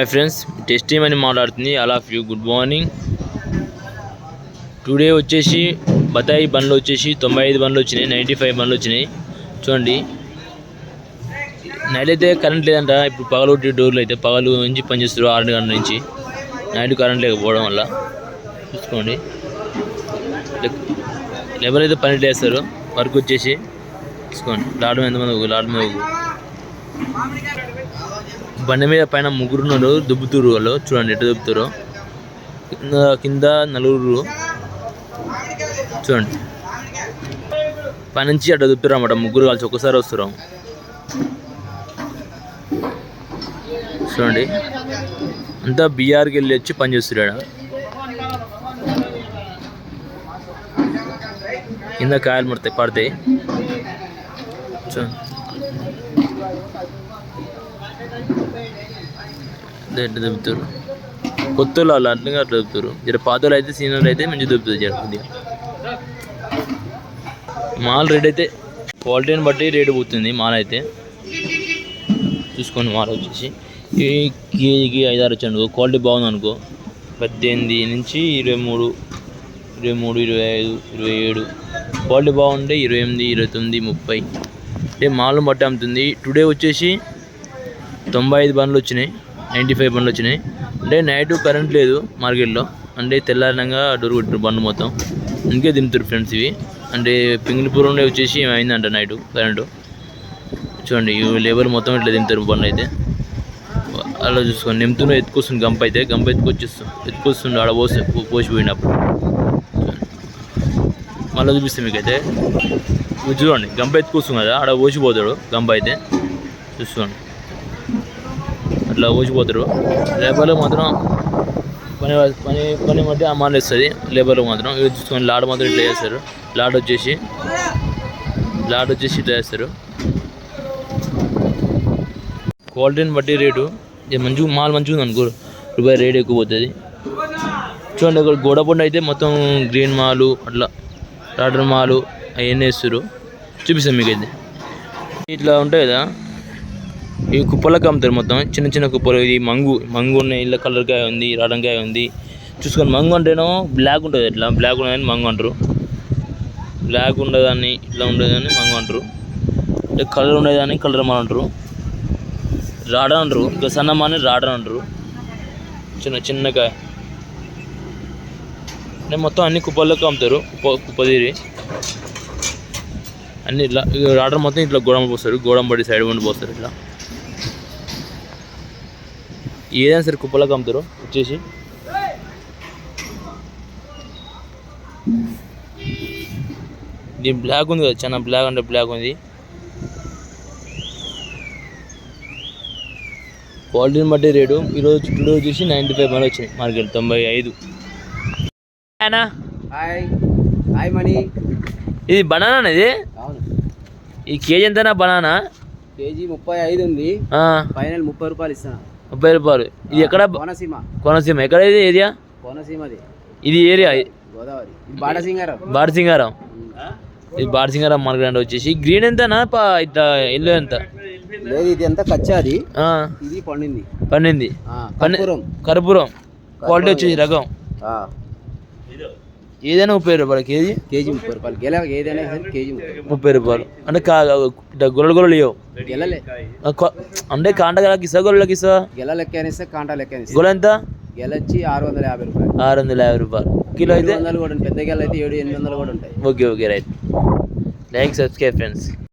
Hi friends test అని మాట్లాడుతుంది. All of you good morning today వచ్చేసి బతాయి బండ్లు వచ్చేసి తొంభై ఐదు బండ్లు వచ్చినాయి నైంటీ ఫైవ్ బండ్లు వచ్చినాయి. చూడండి. నైట్ అయితే కరెంట్ లేదంట. ఇప్పుడు పగలు డోర్లు అయితే పగలు నుంచి పనిచేస్తారు ఆరు గంటల నుంచి. నైట్ కరెంట్ లేకపోవడం వల్ల. చూసుకోండి. లేబర్ అయితే పని చేస్తారు వర్క్ వచ్చేసి చూసుకోండి. లాడ్ ఎంతమంది మంది లాడ్ మీద బండి మీద పైన ముగ్గురున్నారు దుబ్బుతురు వాళ్ళు చూడండి ఎటు దుబ్బుతారు. కింద కింద నలుగురు చూడండి. పై నుంచి అటు దుబ్బుతారు అన్నమాట ముగ్గురు కలిసి ఒక్కసారి వస్తారు. చూడండి. అంతా బీఆర్కి వెళ్ళి వచ్చి పని చేస్తున్నాడు కింద కాయలు పడతాయి పడతాయి. చూడండి. ఎట్లా దుబ్బుతారు? కొత్త వాళ్ళు అట్లా అట్లా దుబ్బుతారు. జర పాత అయితే సీనియర్ అయితే మంచిగా దుబ్బుతుంది జర కొద్దిగా. మాల్ రేట్ అయితే క్వాలిటీని బట్టి రేటు పోతుంది మాల్ అయితే చూసుకోండి మాల్ వచ్చేసి. ఈ కేజీకి ఐదారు వచ్చి అనుకో క్వాలిటీ బాగుంది అనుకో పద్దెనిమిది నుంచి ఇరవై మూడు ఇరవై మూడు ఇరవై ఐదు ఇరవై ఏడు. క్వాలిటీ బాగుంటే ఇరవై ఎనిమిది ఇరవై తొమ్మిది ముప్పై. అంటే మాల్ని బట్టి అమ్ముతుంది. టుడే వచ్చేసి తొంభై ఐదు బండ్లు వచ్చినాయి నైంటీ ఫైవ్ బండ్లు వచ్చినాయి. అంటే నైట్ కరెంట్ లేదు మార్కెట్లో. అంటే తెల్లారినంగా డోర్ కొట్టారు బండ్లు మొత్తం. ఇంకే దింపుతారు ఫ్రెండ్స్ ఇవి. అంటే పింగిలిపురంలో వచ్చేసి ఏమైందంట నైట్ కరెంటు? చూడండి ఈ లేబర్ మొత్తం ఇట్లా దింపుతారు బండ్లు అయితే. అలా చూసుకోండి. నింపుతున్న ఎత్తుకొస్తుంది గంప అయితే. గంప ఎత్తుకొచ్చేస్తాం ఎత్తుకొస్తుంది ఆడ పోసి పోసిపోయినప్పుడు మళ్ళీ చూపిస్తాం మీకైతే. చూడండి గంప ఎత్తుకొస్తుంది కదా ఆడ పోసిపోతాడు గంప అయితే. చూసుకోండి. ఇట్లా ఊసిపోతారు లేబర్లు మాత్రం పని పని పని మధ్య అమ్మాలి ఇస్తుంది లేబర్లు మాత్రం ఇవి చూసుకొని లాడ్ మాత్రం ఇట్లా చేస్తారు. లాడ్ వచ్చేసి లాడ్ వచ్చేసి ఇట్లా చేస్తారు. క్వాలిటీని బట్టి రేటు ఇది మంచిగా మాల్ మంచిగా ఉంది అనుకో రూపాయి రేట్ ఎక్కువ పోతుంది. చూడండి ఇక్కడ గోడపండు అయితే మొత్తం గ్రీన్ మాలు అట్లా టాటర్ మాలు అవన్నీ వేస్తారు. చూపిస్తాం మీకు అయితే ఇట్లా ఉంటాయి కదా ఈ కుప్పలకు అమ్ముతారు మొత్తం. చిన్న చిన్న కుప్పలు. ఇది మంగు మంగు ఉన్నాయి ఇళ్ళ కలర్కాయ ఉంది రాడంకాయ ఉంది. చూసుకొని మంగు అంటేనో బ్లాక్ ఉంటుంది ఇట్లా బ్లాక్ ఉన్నదని మంగు అంటారు. బ్లాక్ ఉండేదాన్ని ఇట్లా ఉండేదాన్ని మంగు అంటారు. అంటే కలర్ ఉండేదాన్ని కలర్ మన అంటారు. రాడ అంటారు. ఇంకా సన్నమాని రాడ అంటారు. చిన్న చిన్నకాయ అంటే మొత్తం అన్ని కుప్పల్లోకి అమ్ముతారు కుప్ప కుప్పదీరి అన్ని ఇట్లా రాడర్ మొత్తం ఇట్లా గోడమ పోస్తారు. గోడమ పడి సైడ్ పండి పోస్తారు ఇట్లా. ఏదైనా సరే కుప్పలకు అమ్ముతారు వచ్చేసి. దీని బ్లాక్ ఉంది కదా చాలా బ్లాక్ అంటే బ్లాక్ ఉంది. క్వాలిటీని బట్టి రేటు ఈరోజు టుడే వచ్చేసి నైంటీ ఫైవ్ మనీ వచ్చినాయి మార్కెట్ తొంభై ఐదు. హాయ్ హాయ్ మణి ఇది బనానా ఇది? అవును. ఈ కేజీ ఎంతనా బనానా? కేజీ ముప్పై ఐదు ఉంది. ఆ, ఫైనల్ ముప్పై రూపాయలు ఇస్తాను ముప్పై రూపాయలు ఇది ఎక్కడ? కోనసీమ. కోనసీమ. ఎక్కడ ఇది ఏరియా? కోనసీమది. ఇది ఏరియా? గోదావరి. బాడసింగారం. బాడసింగారం. ఇది బాడసింగారం మార్కెట్ వచ్చేసి గ్రీన్ ఎంతనా? ఇట్లా ఎల్లో ఎంత? లేదు ఇది ఎంత? కచ్చాది. ఇది పండింది. పన్నె- కర్పూరం. కర్పూరం. క్వాలిటీ వచ్చేసి రకం. ఏదైనా ముప్పై రూపాయలు కేజీ? కేజీ ముప్పై రూపాయలు. గెల ఏదైనా సరే కేజీ ముప్పై రూపాయలు. అంటే కా గొల్లలు గొల్లలు ఇవ్వవు గెలలే. అంటే కాంటగాలకి ఇస్తా గొల్లలకి ఇస్తా గెల లెక్క అనిస్తే కాంటా లెక్క గొల్ల ఎంత? గెల వచ్చి ఆరు వందల యాభై రూపాయలు. ఆరు వందల యాభై రూపాయలు. కిలో అయితే? వందలు కూడా ఉంటాయి. పెద్ద గెల అయితే ఏడు ఎనిమిది వందలు కూడా ఉంటాయి. Okay okay right. Like subscribe friends